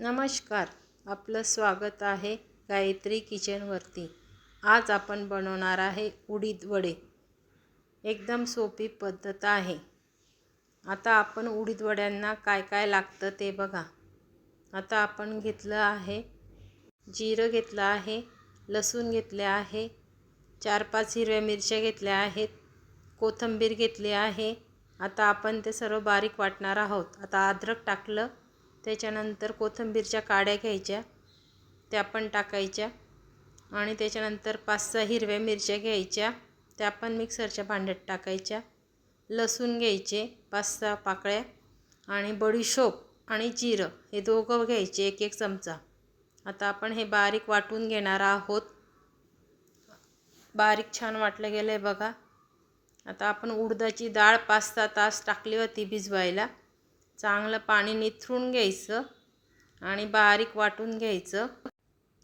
नमस्कार आपलं स्वागत आहे गायत्री किचनवरती. आज आपण बनवणार आहे उडीद वडे. एकदम सोपी पद्धत आहे. आता आपण उडीद वड्यांना काय काय लागतं ते बघा. आता आपण घेतलं आहे जिरं घेतलं आहे लसूण घेतले आहे चार पाच हिरव्या मिरच्या घेतल्या आहेत कोथिंबीर घेतली आहे. आता आपण ते सर्व बारीक वाटणार आहोत. आता अद्रक टाकलं त्याच्यानंतर कोथिंबीरच्या काड्या घ्यायच्या त्या पण टाकायच्या आणि त्याच्यानंतर पाच सहा हिरव्या मिरच्या घ्यायच्या त्या पण मिक्सरच्या भांड्यात टाकायच्या. लसूण घ्यायचे पाच सहा पाकळ्या आणि बडीशोप आणि जिरं हे दोघं घ्यायचे एक एक चमचा. आता आपण हे बारीक वाटून घेणार आहोत. बारीक छान वाटलं गेलं आहे बघा. आता आपण उडदाची डाळ पाच सहा तास टाकली होती भिजवायला. चांगलं पाणी निथरून घ्यायचं आणि बारीक वाटून घ्यायचं.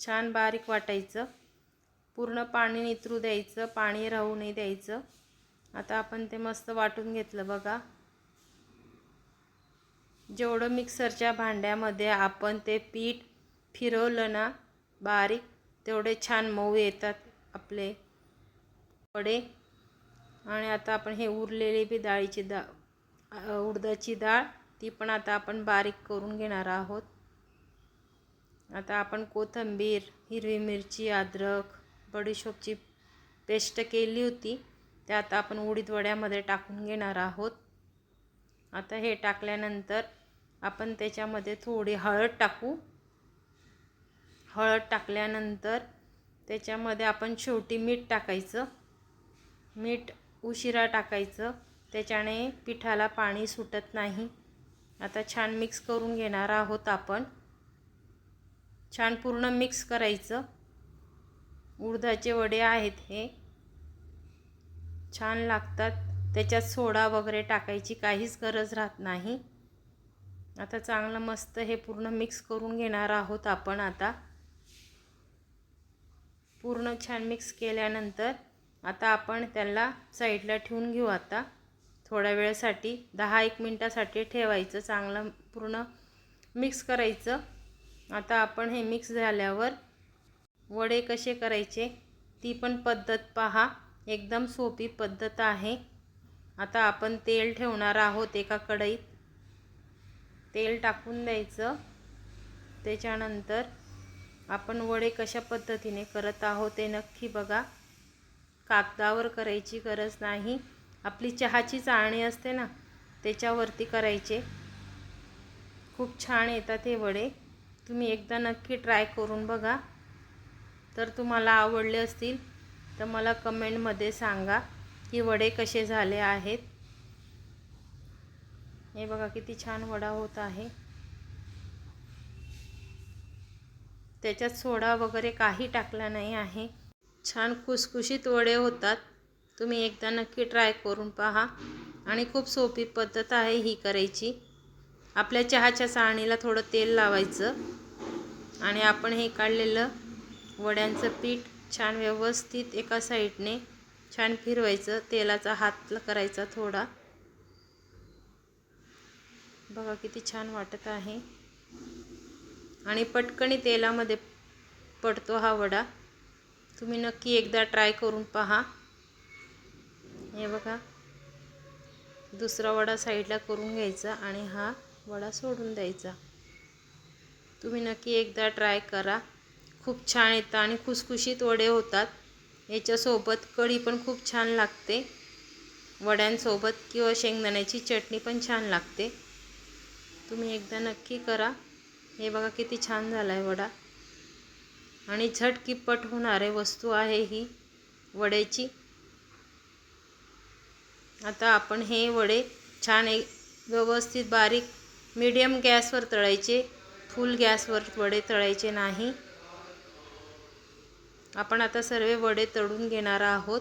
छान बारीक वाटायचं. पूर्ण पाणी निथरू द्यायचं पाणी राहू नाही द्यायचं. आता आपण ते मस्त वाटून घेतलं बघा. जेवढं मिक्सरच्या भांड्यामध्ये आपण ते पीठ फिरवलं ना बारीक तेवढे छान मऊ येतात आपले वडे. आणि आता आपण हे उरलेली बी डाळीची डाळ उडदाची डाळ ती पण आता आपण बारीक करून घेणार आहोत. आता आपण कोथिंबीर हिरवी मिरची अद्रक बडीशोपची पेस्ट केली होती. त्या आता आपण उडीद वड्यामध्ये टाकून घेणार आहोत. आता हे टाकल्यानंतर आपण त्याच्यामध्ये थोडी हळद टाकू. हळद टाकल्यानंतर त्याच्यामध्ये आपण शेवटी मीठ टाकायचं. मीठ उशिरा टाकायचं. त्याच्याने पिठाला पाणी सुटत नाही. आता छान मिक्स करून घेणार आहोत आपण. छान पूर्ण मिक्स करायचं. उडदाचे वडे आहेत हे. छान लागतात. त्याच्यात सोडा वगैरे टाकायची काहीच गरज राहत नाही. आता चांगलं मस्त हे पूर्ण मिक्स करून घेणार आहोत आपण आता. पूर्ण छान मिक्स केल्यानंतर आता आपण त्याला साईडला ठेवून घेऊ आता. थोड्या वेळासाठी दहा एक मिनटासाठी ठेवायचं चांगलं पूर्ण मिक्स करायचं. आता आपण हे मिक्स झाल्यावर वडे कसे करायचे ती पण पद्धत पहा. एकदम सोपी पद्धत आहे. आता आपण तेल ठेवणार आहोत एका कढईत. तेल टाकून द्यायचं. त्याच्यानंतर आपण वडे कशा पद्धतीने करत आहोत ते नक्की बघा. कागदावर करायची गरज नाही. आपली चहाची चाळणी असते ना त्याच्यावरती करायचे. खूप छान येतात हे वडे. तुम्ही एकदा नक्की ट्राय करून बघा. तर तुम्हाला आवडले असतील तर मला कमेंटमध्ये सांगा की वडे कसे झाले आहेत. हे बघा किती छान वडा होत आहे. त्याच्यात सोडा वगैरे काही टाकला नाही आहे. छान खुसखुशीत वडे होतात. तुम्ही एकदा नक्की ट्राय करून पहा. आणि खूप सोपी पद्धत आहे ही करायची. आपल्या चहाच्या चाळणीला थोडं तेल लावायचं. आणि आपण हे काढलेलं वड्यांचं पीठ छान व्यवस्थित एका साईडने छान फिरवायचं. तेलाचा हात करायचा थोडा. बघा किती छान वाटत आहे. आणि पटकणी तेलामध्ये पडतो हा वडा. तुम्ही नक्की एकदा ट्राय करून पहा. हे बघा. दुसरा वडा साईडला करून घ्यायचा आणि हा वडा सोडून द्यायचा. तुम्ही नक्की एकदा ट्राय करा. खूप छान येतं आणि खुसखुशीत वडे होतात. याच्यासोबत कढी पण खूप छान लागते. वड्यांसोबत किंवा शेंगदाण्याची चटणी पण छान लागते. तुम्ही एकदा नक्की करा. हे बघा किती छान झाला आहे वडा. आणि झटकीपट होणारे वस्तू आहे ही. वड्याची. आता आपण हे वडे छान एक व्यवस्थित बारीक मीडियम गॅसवर तळायचे. फुल गॅसवर वडे तळायचे नाही. आपण आता सर्व वडे तळून घेणार आहोत.